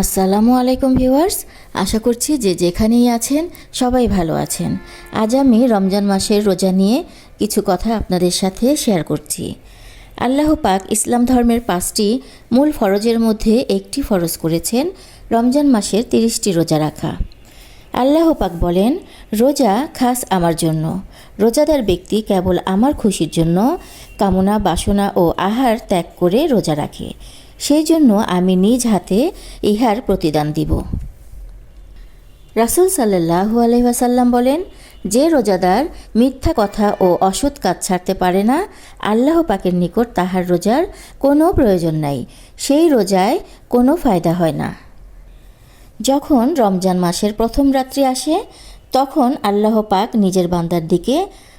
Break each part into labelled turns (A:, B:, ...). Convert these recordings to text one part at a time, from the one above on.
A: আসসালামু আলাইকুম ভিউয়ার্স, আশা করছি যে যেখানেই আছেন সবাই ভালো আছেন। আজ আমি রমজান মাসের রোজা নিয়ে কিছু কথা আপনাদের সাথে শেয়ার করছি। আল্লাহ পাক ইসলাম ধর্মের পাঁচটি মূল ফরজের মধ্যে একটি ফরজ করেছেন, রমজান মাসের তিরিশটি রোজা রাখা। আল্লাহ পাক বলেন, রোজা খাস আমার জন্য। রোজাদার ব্যক্তি কেবল আমার খুশির জন্য কামনা, বাসনা ও আহার ত্যাগ করে রোজা রাখে। সেই জন্য আমি নিজ হাতে ইহার প্রতিদান দিব। রাসুল সাল্লাহু আলহিহাসাল্লাম বলেন, যে রোজাদার মিথ্যা কথা ও অসৎ কাজ ছাড়তে পারে না, আল্লাহ পাকের নিকট তাহার রোজার কোনো প্রয়োজন নাই, সেই রোজায় কোনো ফায়দা হয় না। যখন রমজান মাসের প্রথম রাত্রি আসে, তখন আল্লাহ পাক নিজের বান্দার দিকে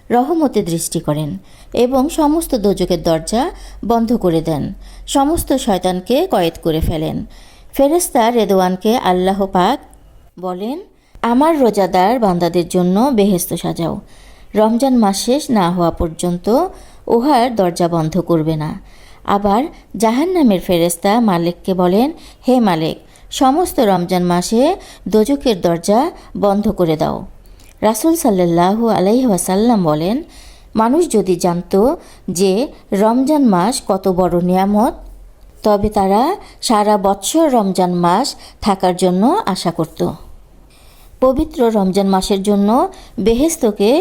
A: রহমতে দৃষ্টি করেন এবং সমস্ত দোজকের দরজা বন্ধ করে দেন। সমস্ত শয়তানকে কয়েদ করে ফেলেন। ফেরেস্তা রেদওয়ানকে আল্লাহ পাক বলেন, আমার রোজাদার বান্দাদের জন্য বেহেস্ত সাজাও। রমজান মাস শেষ না হওয়া পর্যন্ত উহার দরজা বন্ধ করবে না। আবার জাহান্নামের ফেরেস্তা মালিককে বলেন, হে মালিক, সমস্ত রমজান মাসে দোজকের দরজা বন্ধ করে দাও। রাসুল সাল্লাহু আলাইহি ওয়াসাল্লাম বলেন, মানুষ যদি জানতো যে রমজান মাস কত বড় নিয়ামত, তবে তারা সারা বৎসর রমজান মাস থাকার জন্য আশা করত। পবিত্র রমজান মাসের জন্য বেহেস্তকে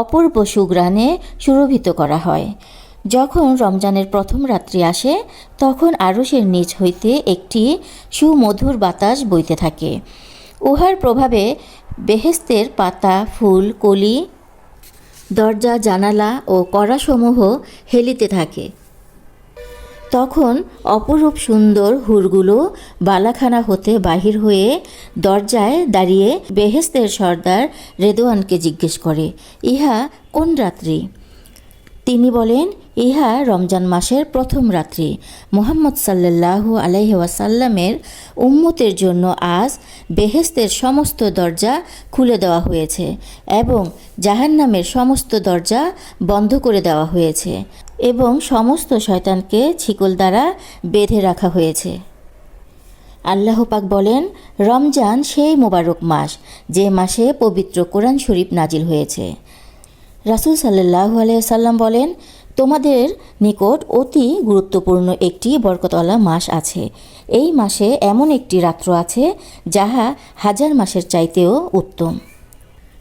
A: অপূর্ব সুগ্রাণে সুরভিত করা হয়। যখন রমজানের প্রথম রাত্রি আসে, তখন আরসের নিচ হইতে একটি সুমধুর বাতাস বইতে থাকে। উহার প্রভাবে বেহেস্তের পাতা, ফুল, কলি, দরজা, জানালা ও কড়াসমূহ হেলিতে থাকে। তখন অপরূপ সুন্দর হুরগুলো বালাখানা হতে বাহির হয়ে দরজায় দাঁড়িয়ে বেহেস্তের সর্দার রেদোয়ানকে জিজ্ঞেস করে, ইহা কোন রাত্রি? তিনি বলেন ইহা রমজান মাসের প্রথম রাত্রি। মোহাম্মদ আলাইহি ওয়াসাল্লামের উম্মতের জন্য আজ বেহেস্তের সমস্ত দরজা খুলে দেওয়া হয়েছে এবং জাহান্নামের সমস্ত দরজা বন্ধ করে দেওয়া হয়েছে এবং সমস্ত শয়তানকে ছিকল দ্বারা বেঁধে রাখা হয়েছে। আল্লাহ পাক বলেন, রমজান সেই মোবারক মাস যে মাসে পবিত্র কোরআন শরীফ নাজিল হয়েছে। রাসুল সাল্লাহ সাল্লাম বলেন তোমাদের নিকট অতি গুরুত্বপূর্ণ একটি বরকতওয়ালা মাস আছে। এই মাসে এমন একটি রাত্র আছে, যাহা হাজার মাসের চাইতেও উত্তম।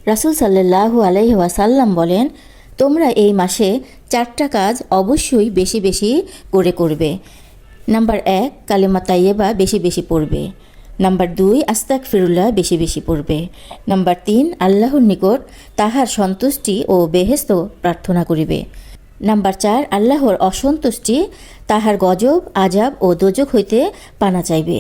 A: রাসুল সাল্লাহু আলাইহি ওয়াসাল্লাম বলেন, তোমরা এই মাসে চারটা কাজ অবশ্যই বেশি বেশি করে করবে। নাম্বার এক, কালেমা তাইয়েবা বেশি বেশি পড়বে। নাম্বার দুই আস্তাক ফিরুল্লাহ বেশি বেশি পড়বে। নাম্বার তিন, আল্লাহর নিকট তাহার সন্তুষ্টি ও বেহেস্ত প্রার্থনা করিবে। নাম্বার চার আল্লাহর অসন্তুষ্টি তাহার গজব আজাব ও দোজক হইতে পানা চাইবে।